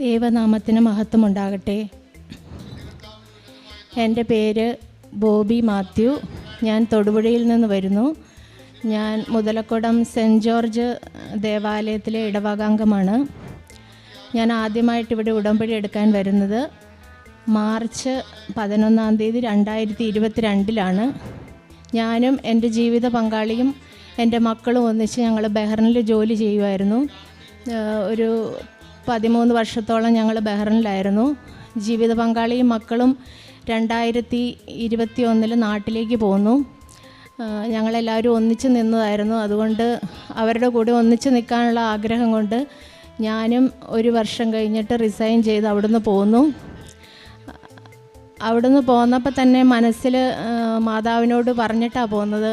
ദൈവനാമത്തിന് മഹത്വമുണ്ടാകട്ടെ. എന്റെ പേര് ബോബി മാത്യു. ഞാൻ തൊടുപുഴയിൽ നിന്ന് വരുന്നു. ഞാൻ മുതലക്കുടം സെന്റ് ജോർജ് ദേവാലയത്തിലെ ഇടവകാംഗമാണ്. ഞാൻ ആദ്യമായിട്ട് ഇവിടെ ഉടമ്പടി എടുക്കാൻ വരുന്നത് മാർച്ച് പതിനൊന്നാം തീയതി രണ്ടായിരത്തി ഇരുപത്തി രണ്ടിലാണ് ഞാനും എന്റെ ജീവിത പങ്കാളിയും എന്റെ മക്കളും ഒന്നിച്ച് ഞങ്ങൾ ബഹ്റിനിൽ ജോലി ചെയ്യുമായിരുന്നു. ഒരു പതിമൂന്ന് വർഷത്തോളം ഞങ്ങൾ ബഹ്റിനിലായിരുന്നു. ജീവിത പങ്കാളിയും മക്കളും രണ്ടായിരത്തി ഇരുപത്തി ഒന്നിൽ നാട്ടിലേക്ക് പോന്നു. ഞങ്ങളെല്ലാവരും ഒന്നിച്ച് നിന്നതായിരുന്നു. അതുകൊണ്ട് അവരുടെ കൂടെ ഒന്നിച്ച് നിൽക്കാനുള്ള ആഗ്രഹം കൊണ്ട് ഞാനും ഒരു വർഷം കഴിഞ്ഞിട്ട് റിസൈൻ ചെയ്ത് അവിടുന്ന് പോന്നു. അവിടുന്ന് പോന്നപ്പോൾ തന്നെ മനസ്സിൽ മാതാവിനോട് പറഞ്ഞിട്ടാണ് പോകുന്നത്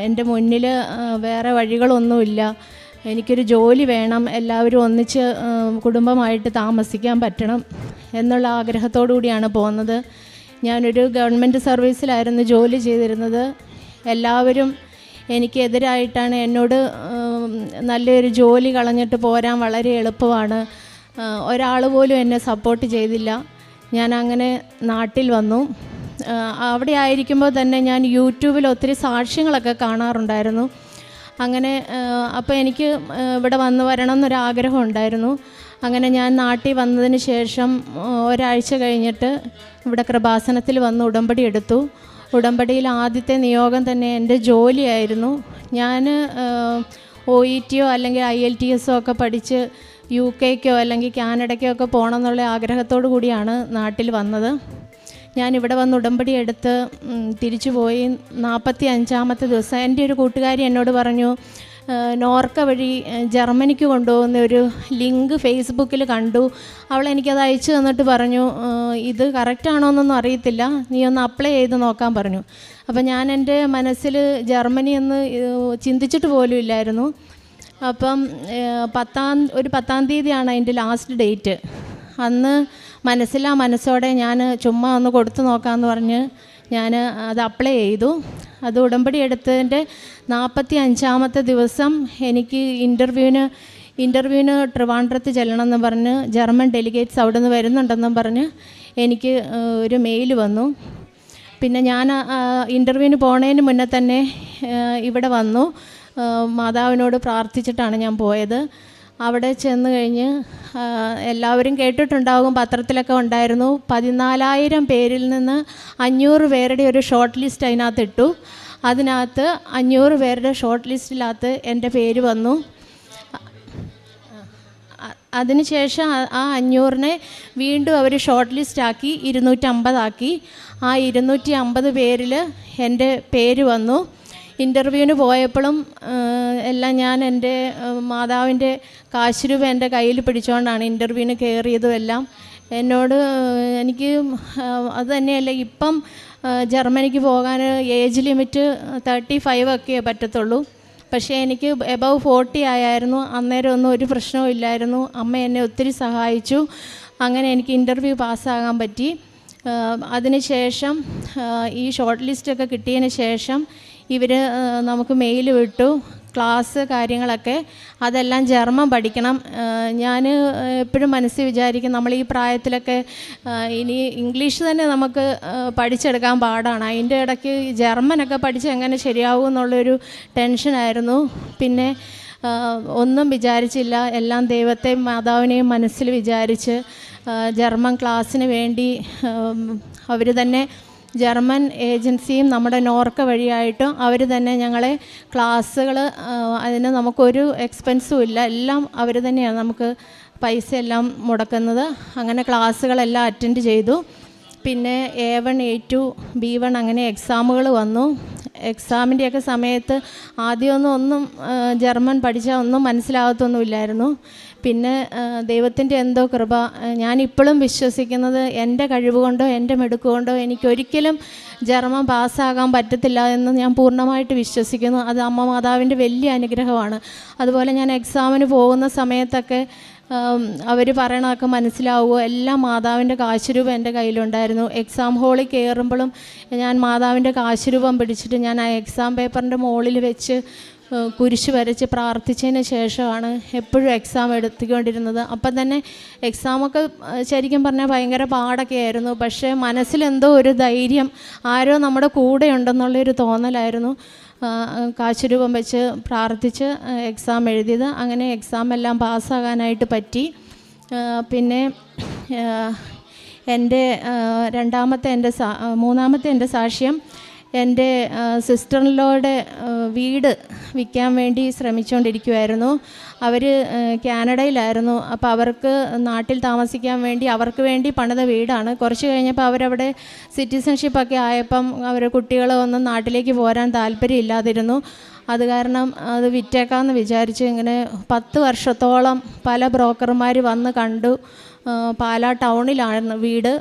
എന്റെ മുന്നിൽ വേറെ വഴികളൊന്നുമില്ല. എനിക്കൊരു ജോലി വേണം എല്ലാവരും ഒന്നിച്ച് കുടുംബമായിട്ട് താമസിക്കാൻ പറ്റണം എന്നുള്ള ആഗ്രഹത്തോടു കൂടിയാണ് പോകുന്നത്. ഞാനൊരു ഗവൺമെന്റ് സർവീസിലായിരുന്നു ജോലി ചെയ്തിരുന്നത്. എല്ലാവരും എനിക്കെതിരായിട്ടാണ് എന്നോട് നല്ലൊരു ജോലി കളഞ്ഞിട്ട് പോരാൻ വളരെ എളുപ്പമാണ്. ഒരാൾ പോലും എന്നെ സപ്പോർട്ട് ചെയ്തില്ല. ഞാൻ അങ്ങനെ നാട്ടിൽ വന്നു. അവിടെ ആയിരിക്കുമ്പോൾ തന്നെ ഞാൻ യൂട്യൂബിൽ ഒത്തിരി സാക്ഷ്യങ്ങളൊക്കെ കാണാറുണ്ടായിരുന്നു. അങ്ങനെ അപ്പോൾ എനിക്ക് ഇവിടെ വന്ന് വരണം എന്നൊരാഗ്രഹം ഉണ്ടായിരുന്നു. അങ്ങനെ ഞാൻ നാട്ടിൽ വന്നതിന് ശേഷം ഒരാഴ്ച കഴിഞ്ഞിട്ട് ഇവിടെ കൃപാസനത്തിൽ വന്ന് ഉടമ്പടി എടുത്തു. ഉടമ്പടിയിൽ ആദ്യത്തെ നിയോഗം തന്നെ എന്റെ ജോലിയായിരുന്നു. ഞാൻ ഒ ഇ ടിയോ അല്ലെങ്കിൽ ഐ എൽ ടി എസോ ഒക്കെ പഠിച്ച് യു കെക്കോ അല്ലെങ്കിൽ കാനഡയ്ക്കോ ഒക്കെ പോകണം എന്നുള്ള ആഗ്രഹത്തോടു കൂടിയാണ് നാട്ടിൽ വന്നത്. ഞാൻ ഇവിടെ വന്ന് ഉടമ്പടി എടുത്ത് തിരിച്ചു പോയി നാൽപ്പത്തി അഞ്ചാമത്തെ ദിവസം എന്റെ ഒരു കൂട്ടുകാരി എന്നോട് പറഞ്ഞു "ആ, നോർക്ക വഴി ജർമ്മനിക്ക് കൊണ്ടുപോകുന്ന ഒരു ലിങ്ക് ഫേസ്ബുക്കിൽ കണ്ടു. അവൾ എനിക്കത് അയച്ചു തന്നിട്ട് പറഞ്ഞു "ആ, ഇത് കറക്റ്റാണോ എന്നൊന്നും അറിയത്തില്ല. നീ ഒന്ന് അപ്ലൈ ചെയ്ത് നോക്കാൻ പറഞ്ഞു. അപ്പോൾ ഞാൻ എന്റെ മനസ്സിൽ ജർമ്മനി എന്ന് ചിന്തിച്ചിട്ട് പോലും ഇല്ലായിരുന്നു. അപ്പം പത്താം ഒരു പത്താം തീയതിയാണ് അതിന്റെ ലാസ്റ്റ് ഡേറ്റ് അന്ന് മനസ്സിലാ മനസ്സോടെ ഞാൻ ചുമ്മാ ഒന്ന് കൊടുത്തു നോക്കാമെന്ന് പറഞ്ഞ് ഞാൻ അത് അപ്ലൈ ചെയ്തു. അത് ഉടമ്പടി എടുത്തതിന്റെ നാൽപ്പത്തി അഞ്ചാമത്തെ ദിവസം എനിക്ക് ഇന്റർവ്യൂവിന് ഇന്റർവ്യൂവിന് ട്രിവാൻഡ്രത്ത് ചെല്ലണമെന്ന് പറഞ്ഞ് ജർമ്മൻ ഡെലിഗേറ്റ്സ് അവിടെ നിന്ന് വരുന്നുണ്ടെന്നും പറഞ്ഞ് എനിക്ക് ഒരു മെയിൽ വന്നു. പിന്നെ ഞാൻ ഇന്റർവ്യൂവിന് പോണതിന് മുന്നേ തന്നെ ഇവിടെ വന്നു. മാതാവിനോട് പ്രാർത്ഥിച്ചിട്ടാണ് ഞാൻ പോയത്. അവിടെ ചെന്ന് കഴിഞ്ഞ് എല്ലാവരും കേട്ടിട്ടുണ്ടാകും പത്രത്തിലൊക്കെ ഉണ്ടായിരുന്നു. പതിനാലായിരം പേരിൽ നിന്ന് അഞ്ഞൂറ് പേരുടെ ഒരു ഷോർട്ട് ലിസ്റ്റ് അതിനകത്ത് ഇട്ടു. അതിനകത്ത് അഞ്ഞൂറ് പേരുടെ ഷോർട്ട് ലിസ്റ്റിനകത്ത് എന്റെ പേര് വന്നു. അതിനുശേഷം ആ- അഞ്ഞൂറിനെ വീണ്ടും അവർ ഷോർട്ട് ലിസ്റ്റ് ആക്കി ഇരുന്നൂറ്റമ്പതാക്കി. ആ ഇരുന്നൂറ്റി അമ്പത് പേരിൽ എന്റെ പേര് വന്നു. ഇന്റർവ്യൂവിന് പോയപ്പോഴും എല്ലാം ഞാൻ എന്റെ മാതാവിന്റെ കാശ് രൂപ എന്റെ കയ്യിൽ പിടിച്ചുകൊണ്ടാണ് ഇന്റർവ്യൂവിന് കയറിയതും എല്ലാം. എന്നോട് എനിക്ക് അത് തന്നെയല്ല ഇപ്പം ജർമ്മനിക്ക് പോകാൻ ഏജ് ലിമിറ്റ് തേർട്ടി ഫൈവ് ഒക്കെ പറ്റത്തുള്ളൂ. പക്ഷേ എനിക്ക് എബവ് ഫോർട്ടി ആയായിരുന്നു. അന്നേരം ഒന്നും ഒരു പ്രശ്നവും ഇല്ലായിരുന്നു. അമ്മ എന്നെ ഒത്തിരി സഹായിച്ചു. അങ്ങനെ എനിക്ക് ഇന്റർവ്യൂ പാസ്സാകാൻ പറ്റി. അതിനുശേഷം ഈ ഷോർട്ട് ലിസ്റ്റൊക്കെ കിട്ടിയതിന് ശേഷം ഇവർ നമുക്ക് മെയിൽ വിട്ടു ക്ലാസ് കാര്യങ്ങളൊക്കെ അതെല്ലാം ജർമ്മൻ പഠിക്കണം. ഞാൻ എപ്പോഴും മനസ്സിൽ വിചാരിക്കും നമ്മൾ ഈ പ്രായത്തിലൊക്കെ ഇനി ഇംഗ്ലീഷ് തന്നെ നമുക്ക് പഠിച്ചെടുക്കാൻ പാടാണ്. അതിന്റെ ഇടയ്ക്ക് ജർമ്മനൊക്കെ പഠിച്ച് എങ്ങനെ ശരിയാവും എന്നുള്ളൊരു ടെൻഷനായിരുന്നു പിന്നെ ഒന്നും വിചാരിച്ചില്ല. എല്ലാം ദൈവത്തെയും മാതാവിനെയും മനസ്സിൽ വിചാരിച്ച് ജർമ്മൻ ക്ലാസ്സിന് വേണ്ടി അവർ തന്നെ ജർമ്മൻ ഏജൻസിയും നമ്മുടെ നോർക്ക വഴിയായിട്ടും അവർ തന്നെ ഞങ്ങളെ ക്ലാസ്സുകൾ അതിന് നമുക്കൊരു എക്സ്പെൻസും ഇല്ല. എല്ലാം അവർ തന്നെയാണ് നമുക്ക് പൈസ എല്ലാം മുടക്കുന്നത്. അങ്ങനെ ക്ലാസ്സുകളെല്ലാം അറ്റൻഡ് ചെയ്തു. പിന്നെ A one A two B one അങ്ങനെ എക്സാമുകൾ വന്നു. എക്സാമിന്റെയൊക്കെ സമയത്ത് ആദ്യമൊന്നും ഒന്നും ജർമ്മൻ പഠിച്ചാൽ ഒന്നും മനസ്സിലാകത്തൊന്നുമില്ലായിരുന്നു. പിന്നെ ദൈവത്തിന്റെ എന്തോ കൃപ ഞാനിപ്പോഴും വിശ്വസിക്കുന്നത് എന്റെ കഴിവ് കൊണ്ടോ എന്റെ മെടുക്കുകൊണ്ടോ എനിക്കൊരിക്കലും ജർമ്മൻ പാസ്സാകാൻ പറ്റത്തില്ല എന്ന് ഞാൻ പൂർണമായിട്ട് വിശ്വസിക്കുന്നു. അത് അമ്മ മാതാവിന്റെ വലിയ അനുഗ്രഹമാണ്. അതുപോലെ ഞാൻ എക്സാമിന് പോകുന്ന സമയത്തൊക്കെ അവർ പറയണതൊക്കെ മനസ്സിലാവുമോ എല്ലാം മാതാവിന്റെ കാശുരൂപം എന്റെ കയ്യിലുണ്ടായിരുന്നു. എക്സാം ഹോളിൽ കയറുമ്പോഴും ഞാൻ മാതാവിന്റെ കാശുരൂപം പിടിച്ചിട്ട് ഞാൻ ആ എക്സാം പേപ്പറിന്റെ മുകളിൽ വെച്ച് കുരിശ് വരച്ച് പ്രാർത്ഥിച്ചതിന് ശേഷമാണ് എപ്പോഴും എക്സാം എടുത്തുകൊണ്ടിരുന്നത്. അപ്പം തന്നെ എക്സാമൊക്കെ ശരിക്കും പറഞ്ഞാൽ ഭയങ്കര പാടൊക്കെ ആയിരുന്നു. പക്ഷേ മനസ്സിലെന്തോ ഒരു ധൈര്യം ആരോ നമ്മുടെ കൂടെ ഉണ്ടെന്നുള്ളൊരു തോന്നലായിരുന്നു. കാശുരൂപം വെച്ച് പ്രാർത്ഥിച്ച് എക്സാം എഴുതിയത്. അങ്ങനെ എക്സാം എല്ലാം പാസ്സാകാനായിട്ട് പറ്റി. പിന്നെ എന്റെ രണ്ടാമത്തെ എന്റെ സാ മൂന്നാമത്തെ എന്റെ സാക്ഷ്യം എന്റെ സിസ്റ്ററിലോടെ വീട് വിൽക്കാൻ വേണ്ടി ശ്രമിച്ചുകൊണ്ടിരിക്കുമായിരുന്നു അവർ കാനഡയിലായിരുന്നു. അപ്പോൾ അവർക്ക് നാട്ടിൽ താമസിക്കാൻ വേണ്ടി അവർക്ക് വേണ്ടി പണിത വീടാണ്. കുറച്ച് കഴിഞ്ഞപ്പോൾ അവരവിടെ സിറ്റിസൺഷിപ്പൊക്കെ ആയപ്പം അവർ കുട്ടികളൊന്നും നാട്ടിലേക്ക് പോരാൻ താല്പര്യമില്ലാതിരുന്നു അത് കാരണം അത് വിറ്റേക്കാമെന്ന് വിചാരിച്ച് ഇങ്ങനെ പത്ത് വർഷത്തോളം പല ബ്രോക്കർമാർ വന്ന് കണ്ടു. പാലാ ടൗണിലായിരുന്നു വീട്.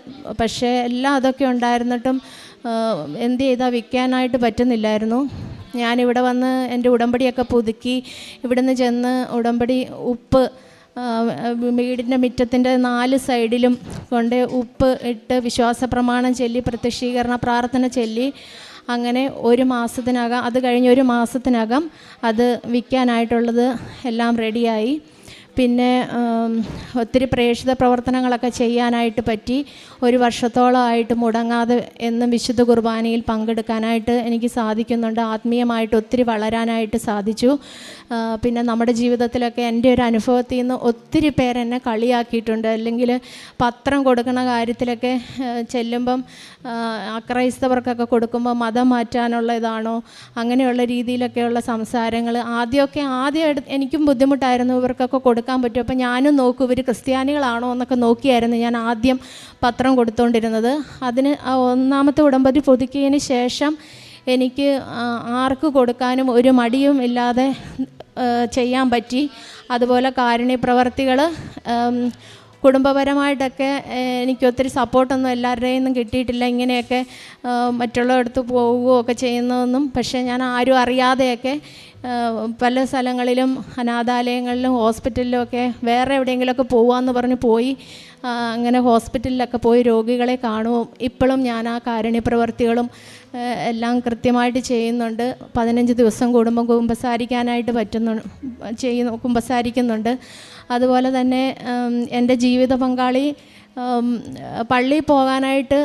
പക്ഷേ എല്ലാം അതൊക്കെ ഉണ്ടായിരുന്നിട്ടും എന്ത് ചെയ്താൽ വിൽക്കാനായിട്ട് പറ്റുന്നില്ലായിരുന്നു. ഞാനിവിടെ വന്ന് എന്റെ ഉടമ്പടിയൊക്കെ പുതുക്കി ഇവിടുന്ന് ചെന്ന് ഉടമ്പടി ഉപ്പ് വീടിന്റെ മുറ്റത്തിന്റെ നാല് സൈഡിലും കൊണ്ട് ഉപ്പ് ഇട്ട് വിശ്വാസ പ്രമാണം ചൊല്ലി പ്രത്യക്ഷീകരണ പ്രാർത്ഥന ചൊല്ലി അങ്ങനെ ഒരു മാസത്തിനകം അത് കഴിഞ്ഞ് ഒരു മാസത്തിനകം അത് വിൽക്കാനായിട്ടുള്ളത് എല്ലാം റെഡിയായി. പിന്നെ ഒത്തിരി പ്രേക്ഷിത പ്രവർത്തനങ്ങളൊക്കെ ചെയ്യാനായിട്ട് പറ്റി. ഒരു വർഷത്തോളമായിട്ട് മുടങ്ങാതെ എന്നും വിശുദ്ധ കുർബാനയിൽ പങ്കെടുക്കാനായിട്ട് എനിക്ക് സാധിക്കുന്നുണ്ട്. ആത്മീയമായിട്ട് ഒത്തിരി വളരാനായിട്ട് സാധിച്ചു. പിന്നെ നമ്മുടെ ജീവിതത്തിലൊക്കെ എന്റെ ഒരു അനുഭവത്തിൽ നിന്ന് ഒത്തിരി പേരെന്നെ കളിയാക്കിയിട്ടുണ്ട്. അല്ലെങ്കിൽ പത്രം കൊടുക്കുന്ന കാര്യത്തിലൊക്കെ ചെല്ലുമ്പം അക്രൈസ്തവർക്കൊക്കെ കൊടുക്കുമ്പോൾ മതം മാറ്റാനുള്ള ഇതാണോ? അങ്ങനെയുള്ള രീതിയിലൊക്കെയുള്ള സംസാരങ്ങൾ. ആദ്യമൊക്കെ ആദ്യം എനിക്കും ബുദ്ധിമുട്ടായിരുന്നു. ഇവർക്കൊക്കെ കൊടുക്കാൻ പറ്റും. അപ്പോൾ ഞാനും നോക്കും ഇവർ ക്രിസ്ത്യാനികളാണോ എന്നൊക്കെ നോക്കിയായിരുന്നു ഞാൻ ആദ്യം പത്രം കൊടുത്തുകൊണ്ടിരുന്നത് അതിന് ആ ഒന്നാമത്തെ ഉടമ്പടി പുതുക്കിയതിന് ശേഷം എനിക്ക് ആർക്ക് കൊടുക്കാനും ഒരു മടിയും ഇല്ലാതെ ചെയ്യാൻ പറ്റി. അതുപോലെ കാരുണ്യ പ്രവർത്തികൾ കുടുംബപരമായിട്ടൊക്കെ എനിക്ക് ഒത്തിരി സപ്പോർട്ടൊന്നും എല്ലാവരുടെയും ഒന്നും കിട്ടിയിട്ടില്ല. ഇങ്ങനെയൊക്കെ മറ്റുള്ള അടുത്ത് പോവുകയോ ഒക്കെ ചെയ്യുന്നതൊന്നും പക്ഷേ ഞാൻ ആരും അറിയാതെയൊക്കെ പല സ്ഥലങ്ങളിലും അനാഥാലയങ്ങളിലും ഹോസ്പിറ്റലിലും ഒക്കെ വേറെ എവിടെയെങ്കിലുമൊക്കെ പോവാന്ന് പറഞ്ഞ് പോയി അങ്ങനെ ഹോസ്പിറ്റലിലൊക്കെ പോയി രോഗികളെ കാണുവും ഇപ്പോഴും ഞാൻ ആ കാരുണ്യ പ്രവർത്തികളും എല്ലാം കൃത്യമായിട്ട് ചെയ്യുന്നുണ്ട്. പതിനഞ്ച് ദിവസം കൂടുമ്പോൾ കുമ്പസാരിക്കാനായിട്ട് പറ്റുന്നു ചെയ്യുന്നു കുമ്പസാരിക്കുന്നുണ്ട്. അതുപോലെ തന്നെ എന്റെ ജീവിത പങ്കാളി പള്ളിയിൽ പോകാനായിട്ട്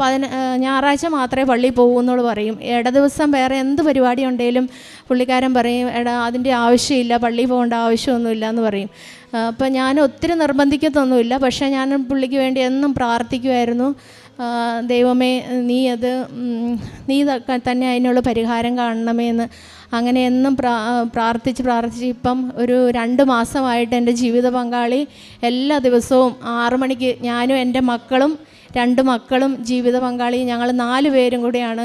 പതിന ഞായറാഴ്ച മാത്രമേ പള്ളിയിൽ പോകൂ പറയും. ഇട ദിവസം വേറെ എന്ത് പരിപാടി ഉണ്ടെങ്കിലും പുള്ളിക്കാരൻ പറയും എടാ അതിന്റെ ആവശ്യമില്ല പള്ളിയിൽ പോകേണ്ട ആവശ്യമൊന്നുമില്ല എന്ന് പറയും. അപ്പം ഞാൻ ഒത്തിരി നിർബന്ധിക്കത്തൊന്നുമില്ല. പക്ഷേ ഞാൻ പുള്ളിക്ക് വേണ്ടി എന്നും പ്രാർത്ഥിക്കുമായിരുന്നു ദൈവമേ നീ അത് നീ തന്നെ അതിനുള്ള പരിഹാരം കാണണമേ എന്ന് അങ്ങനെ എന്നും പ്രാ പ്രാർത്ഥിച്ച് പ്രാർത്ഥിച്ച് ഇപ്പം ഒരു രണ്ട് മാസമായിട്ട് എന്റെ ജീവിത പങ്കാളി എല്ലാ ദിവസവും ആറു മണിക്ക് ഞാനും എന്റെ മക്കളും രണ്ട് മക്കളും ജീവിത പങ്കാളി ഞങ്ങൾ നാല് പേരും കൂടിയാണ്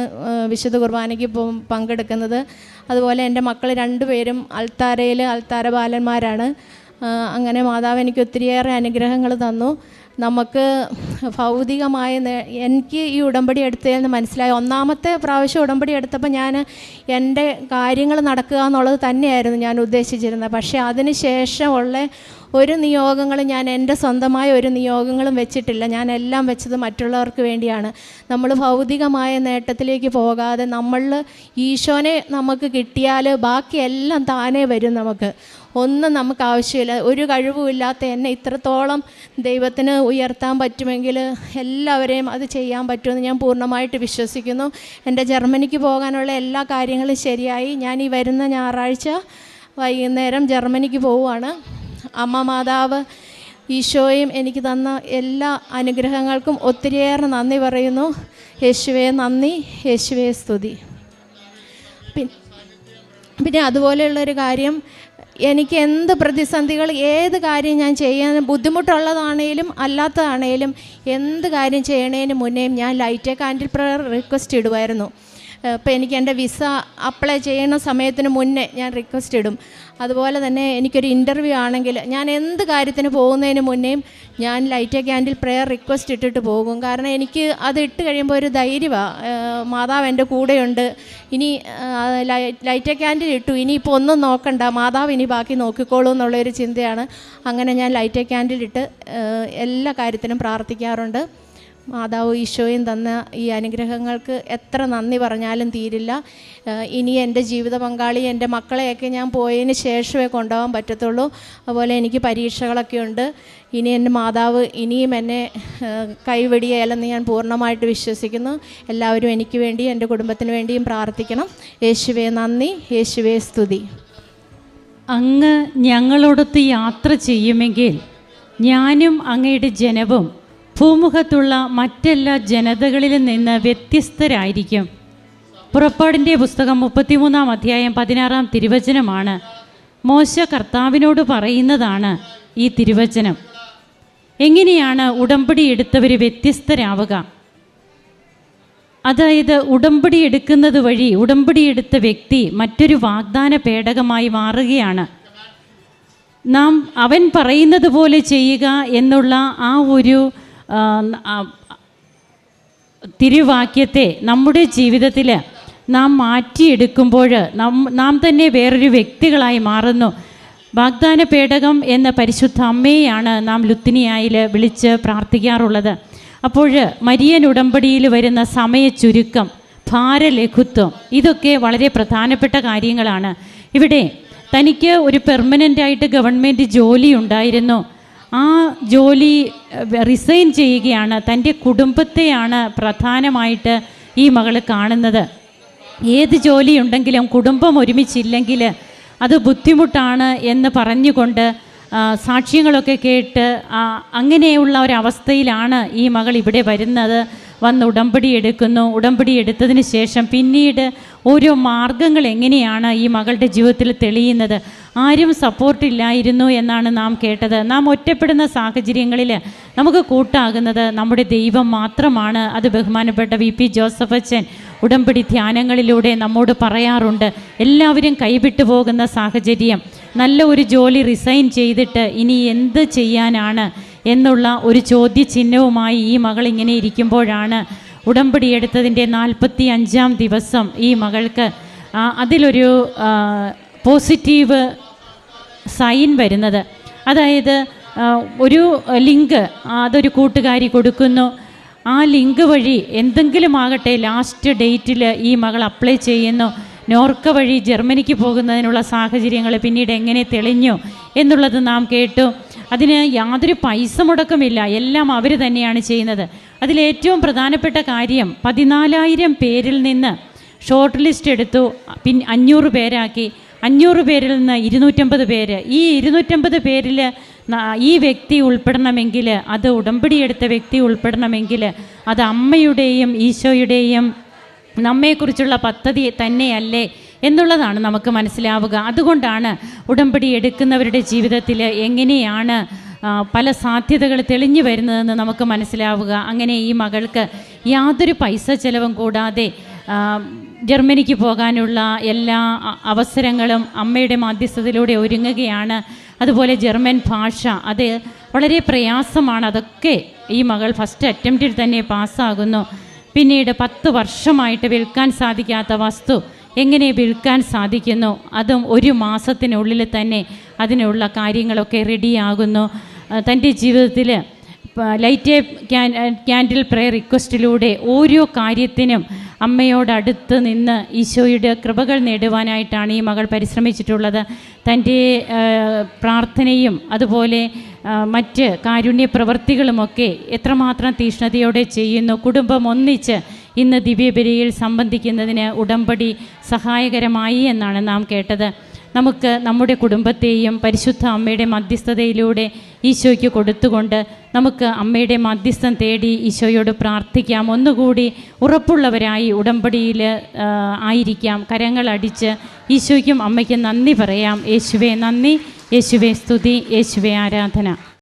വിശുദ്ധ കുർബാനയ്ക്ക് പങ്കെടുക്കുന്നത്. അതുപോലെ എന്റെ മക്കൾ രണ്ടുപേരും അൽത്താരയിൽ അൽത്താര ബാലന്മാരാണ് അങ്ങനെ മാതാവ് എനിക്ക് ഒത്തിരിയേറെ അനുഗ്രഹങ്ങൾ തന്നു. നമുക്ക് ഭൗതികമായ എനിക്ക് ഈ ഉടമ്പടി എടുത്തതെന്ന് മനസ്സിലായി. ഒന്നാമത്തെ പ്രാവശ്യം ഉടമ്പടി എടുത്തപ്പോൾ ഞാൻ എന്റെ കാര്യങ്ങൾ നടക്കുക എന്നുള്ളത് തന്നെയായിരുന്നു ഞാൻ ഉദ്ദേശിച്ചിരുന്നത്. പക്ഷേ അതിന് ശേഷമുള്ള ഒരു നിയോഗങ്ങളും ഞാൻ എന്റെ സ്വന്തമായ ഒരു നിയോഗങ്ങളും വെച്ചിട്ടില്ല. ഞാൻ എല്ലാം വെച്ചത് മറ്റുള്ളവർക്ക് വേണ്ടിയാണ്. നമ്മൾ ഭൗതികമായ നേട്ടത്തിലേക്ക് പോകാതെ നമ്മൾ ഈശോനെ നമുക്ക് കിട്ടിയാൽ ബാക്കിയെല്ലാം താനേ വരും നമുക്ക്. ഒന്നും നമുക്ക് ആവശ്യമില്ല ഒരു കഴിവുമില്ലാത്ത എന്നെ ഇത്രത്തോളം ദൈവത്തിന് ഉയർത്താൻ പറ്റുമെങ്കിൽ എല്ലാവരെയും അത് ചെയ്യാൻ പറ്റുമെന്ന് ഞാൻ പൂർണമായിട്ട് വിശ്വസിക്കുന്നു. എന്റെ ജർമ്മനിക്ക് പോകാനുള്ള എല്ലാ കാര്യങ്ങളും ശരിയായി. ഞാൻ ഈ വരുന്ന ഞായറാഴ്ച വൈകുന്നേരം ജർമ്മനിക്ക് പോവുകയാണ്. അമ്മ മാതാവ് ഈശോയും എനിക്ക് തന്ന എല്ലാ അനുഗ്രഹങ്ങൾക്കും ഒത്തിരിയേറെ നന്ദി പറയുന്നു. യേശുവേ നന്ദി. യേശുവേ സ്തുതി. പിന്നെ അതുപോലെയുള്ളൊരു കാര്യം എനിക്ക് എന്ത് പ്രതിസന്ധികൾ ഏത് കാര്യം ഞാൻ ചെയ്യാൻ ബുദ്ധിമുട്ടുള്ളതാണേലും അല്ലാത്തതാണേലും എന്ത് കാര്യം ചെയ്യണതിന് മുന്നേയും ഞാൻ ലൈറ്റ് കാൻഡിൽ പ്രയർ റിക്വസ്റ്റ് ഇടുമായിരുന്നു ഇപ്പോൾ എനിക്ക് എന്റെ വിസ അപ്ലൈ ചെയ്യുന്ന സമയത്തിന് മുന്നേ ഞാൻ റിക്വസ്റ്റ് ഇടും. അതുപോലെ തന്നെ എനിക്കൊരു ഇന്റർവ്യൂ ആണെങ്കിൽ ഞാൻ എന്ത് കാര്യത്തിന് പോകുന്നതിന് മുന്നേയും ഞാൻ ലൈറ്റ് ക്യാൻഡിൽ പ്രെയർ റിക്വസ്റ്റ് ഇട്ടിട്ട് പോകും. കാരണം എനിക്ക് അത് ഇട്ട് കഴിയുമ്പോൾ ഒരു ധൈര്യമാണ് മാതാവ് എന്റെ കൂടെയുണ്ട്. ഇനി ലൈറ്റ് ക്യാൻഡിൽ ഇട്ടു. ഇനിയിപ്പോൾ ഒന്നും നോക്കണ്ട. മാതാവ് ഇനി ബാക്കി നോക്കിക്കോളൂ എന്നുള്ളൊരു ചിന്തയാണ്. അങ്ങനെ ഞാൻ ലൈറ്റ് ക്യാൻഡിൽ ഇട്ട് എല്ലാ കാര്യത്തിനും പ്രാർത്ഥിക്കാറുണ്ട്. മാതാവ് ഈശോയും തന്ന ഈ അനുഗ്രഹങ്ങൾക്ക് എത്ര നന്ദി പറഞ്ഞാലും തീരില്ല. ഇനി എന്റെ ജീവിത പങ്കാളി എന്റെ മക്കളെയൊക്കെ ഞാൻ പോയതിന് ശേഷമേ കൊണ്ടുപോകാൻ പറ്റത്തുള്ളൂ. അതുപോലെ എനിക്ക് പരീക്ഷകളൊക്കെ ഉണ്ട്. ഇനി എന്റെ മാതാവ് ഇനിയും എന്നെ കൈവെടിയേലെന്ന് ഞാൻ പൂർണമായിട്ട് വിശ്വസിക്കുന്നു. എല്ലാവരും എനിക്ക് വേണ്ടി എന്റെ കുടുംബത്തിന് വേണ്ടിയും പ്രാർത്ഥിക്കണം. യേശുവേ നന്ദി. യേശുവേ സ്തുതി. അങ്ങ് ഞങ്ങളോടൊത്ത് യാത്ര ചെയ്യുമെങ്കിൽ ഞാനും അങ്ങയുടെ ജനവും ഭൂമുഖത്തുള്ള മറ്റെല്ലാ ജനതകളിൽ നിന്ന് വ്യത്യസ്തരായിരിക്കും. പുറപ്പാടിന്റെ പുസ്തകം മുപ്പത്തിമൂന്നാം അധ്യായം പതിനാറാം തിരുവചനമാണ്. മോശ കർത്താവിനോട് പറയുന്നതാണ് ഈ തിരുവചനം. എങ്ങനെയാണ് ഉടമ്പടി എടുത്തവർ വ്യത്യസ്തരാവുക? അതായത് ഉടമ്പടി എടുക്കുന്നത് വഴി ഉടമ്പടി എടുത്ത വ്യക്തി മറ്റൊരു വാഗ്ദാന പേടകമായി മാറുകയാണ്. നാം അവൻ പറയുന്നത് പോലെ ചെയ്യുക എന്നുള്ള ആ ഒരു തിരുവാക്യത്തെ നമ്മുടെ ജീവിതത്തിൽ നാം മാറ്റിയെടുക്കുമ്പോൾ നാം നാം തന്നെ വേറൊരു വ്യക്തികളായി മാറുന്നു. വാഗ്ദാന പേടകം എന്ന പരിശുദ്ധ അമ്മയെയാണ് നാം ലുത്തിനിയായിൽ വിളിച്ച് പ്രാർത്ഥിക്കാറുള്ളത്. അപ്പോൾ മരിയൻ ഉടമ്പടിയിൽ വരുന്ന സമയ ചുരുക്കം ഭാരലഘുത്വം ഇതൊക്കെ വളരെ പ്രധാനപ്പെട്ട കാര്യങ്ങളാണ്. ഇവിടെ തനിക്ക് ഒരു പെർമനന്റായിട്ട് ഗവൺമെന്റ് ജോലി ഉണ്ടായിരുന്നു. ആ ജോലി റിസൈൻ ചെയ്യുകയാണ്. തന്റെ കുടുംബത്തെയാണ് പ്രധാനമായിട്ട് ഈ മകൾ കാണുന്നത്. ഏത് ജോലിയുണ്ടെങ്കിലും കുടുംബം ഒരുമിച്ചില്ലെങ്കിൽ അത് ബുദ്ധിമുട്ടാണ് എന്ന് പറഞ്ഞുകൊണ്ട് സാക്ഷ്യങ്ങളൊക്കെ കേട്ട് അങ്ങനെയുള്ള ഒരവസ്ഥയിലാണ് ഈ മകൾ ഇവിടെ വരുന്നത്. വന്ന് ഉടമ്പടി എടുക്കുന്നു. ഉടമ്പടി എടുത്തതിന് ശേഷം പിന്നീട് ഓരോ മാർഗങ്ങൾ എങ്ങനെയാണ് ഈ മകളുടെ ജീവിതത്തിൽ തെളിയുന്നത്? ആരും സപ്പോർട്ടില്ലായിരുന്നു എന്നാണ് നാം കേട്ടത്. നാം ഒറ്റപ്പെടുന്ന സാഹചര്യങ്ങളിൽ നമുക്ക് കൂട്ടാകുന്നത് നമ്മുടെ ദൈവം മാത്രമാണ്. അത് ബഹുമാനപ്പെട്ട വി പി ജോസഫ് അച്ഛൻ ഉടമ്പടി ധ്യാനങ്ങളിലൂടെ നമ്മോട് പറയാറുണ്ട്. എല്ലാവരും കൈവിട്ടു പോകുന്ന സാഹചര്യം. നല്ല ഒരു ജോലി റിസൈൻ ചെയ്തിട്ട് ഇനി എന്ത് ചെയ്യാനാണ്? എന്നുള്ള ഒരു ചോദ്യചിഹ്നവുമായി ഈ മകൾ ഇങ്ങനെ ഇരിക്കുമ്പോഴാണ് ഉടമ്പടി എടുത്തതിന്റെ നാൽപ്പത്തി അഞ്ചാം ദിവസം ഈ മകൾക്ക് അതിലൊരു പോസിറ്റീവ് സൈൻ വരുന്നത്. അതായത് ഒരു ലിങ്ക് അതൊരു കൂട്ടുകാരി കൊടുക്കുന്നു. ആ ലിങ്ക് വഴി എന്തെങ്കിലും ആകട്ടെ ലാസ്റ്റ് ഡേറ്റിൽ ഈ മകൾ അപ്ലൈ ചെയ്യുന്നു. നോർക്ക വഴി ജർമ്മനിക്ക് പോകുന്നതിനുള്ള സാഹചര്യങ്ങൾ പിന്നീട് എങ്ങനെ തെളിഞ്ഞു എന്നുള്ളത് നാം കേട്ടു. അതിന് യാതൊരു പൈസ മുടക്കമില്ല. എല്ലാം അവർ തന്നെയാണ് ചെയ്യുന്നത്. അതിലേറ്റവും പ്രധാനപ്പെട്ട കാര്യം പതിനാലായിരം പേരിൽ നിന്ന് ഷോർട്ട് ലിസ്റ്റ് എടുത്തു. പിൻ അഞ്ഞൂറ് പേരാക്കി. അഞ്ഞൂറ് പേരിൽ നിന്ന് ഇരുന്നൂറ്റമ്പത് പേര്. ഈ ഇരുന്നൂറ്റമ്പത് പേരിൽ ഈ വ്യക്തി ഉൾപ്പെടണമെങ്കിൽ അത് ഉടമ്പടിയെടുത്ത വ്യക്തി ഉൾപ്പെടണമെങ്കിൽ അത് അമ്മയുടെയും ഈശോയുടെയും നമ്മെക്കുറിച്ചുള്ള പദ്ധതി തന്നെയല്ലേ എന്നുള്ളതാണ് നമുക്ക് മനസ്സിലാവുക. അതുകൊണ്ടാണ് ഉടമ്പടി എടുക്കുന്നവരുടെ ജീവിതത്തിൽ എങ്ങനെയാണ് പല സാധ്യതകൾ തെളിഞ്ഞു വരുന്നതെന്ന് നമുക്ക് മനസ്സിലാവുക. അങ്ങനെ ഈ മകൾക്ക് യാതൊരു പൈസ ചെലവും കൂടാതെ ജർമ്മനിക്ക് പോകാനുള്ള എല്ലാ അവസരങ്ങളും അമ്മയുടെ മാധ്യസ്ഥതയിലൂടെ ഒരുങ്ങുകയാണ്. അതുപോലെ ജർമ്മൻ ഭാഷ അത് വളരെ പ്രയാസമാണ്. അതൊക്കെ ഈ മകൾ ഫസ്റ്റ് അറ്റംപ്റ്റിൽ തന്നെ പാസ്സാകുന്നു പിന്നീട് പത്ത് വർഷമായിട്ട് വിൽക്കാൻ സാധിക്കാത്ത വസ്തു എങ്ങനെ വിൽക്കാൻ സാധിക്കുന്നു? അതും ഒരു മാസത്തിനുള്ളിൽ തന്നെ അതിനുള്ള കാര്യങ്ങളൊക്കെ റെഡിയാകുന്നു. തന്റെ ജീവിതത്തിൽ ലൈറ്റ് ക്യാൻ ക്യാൻഡിൽ പ്രയർ റിക്വസ്റ്റിലൂടെ ഓരോ കാര്യത്തിനും അമ്മയോടടുത്ത് നിന്ന് ഈശോയുടെ കൃപകൾ നേടുവാനായിട്ടാണ് ഈ മകൾ പരിശ്രമിച്ചിട്ടുള്ളത്. തന്റെ പ്രാർത്ഥനയും അതുപോലെ മറ്റ് കാരുണ്യ പ്രവൃത്തികളുമൊക്കെ എത്രമാത്രം തീഷ്ണതയോടെ ചെയ്യുന്നു. കുടുംബം ഒന്നിച്ച് ഇന്ന് ദിവ്യബലിയിൽ സംബന്ധിക്കുന്നതിന് ഉടമ്പടി സഹായകരമായി എന്നാണ് നാം കേട്ടത്. നമുക്ക് നമ്മുടെ കുടുംബത്തെയും പരിശുദ്ധ അമ്മയുടെ മധ്യസ്ഥതയിലൂടെ ഈശോയ്ക്ക് കൊടുത്തുകൊണ്ട് നമുക്ക് അമ്മയുടെ മധ്യസ്ഥം തേടി ഈശോയോട് പ്രാർത്ഥിക്കാം. ഒന്നുകൂടി ഉറപ്പുള്ളവരായി ഉടമ്പടിയിൽ ആയിരിക്കാം. കരങ്ങളടിച്ച് ഈശോയ്ക്കും അമ്മയ്ക്കും നന്ദി പറയാം. യേശുവേ നന്ദി. യേശുവേ സ്തുതി യേശുവേ ആരാധന.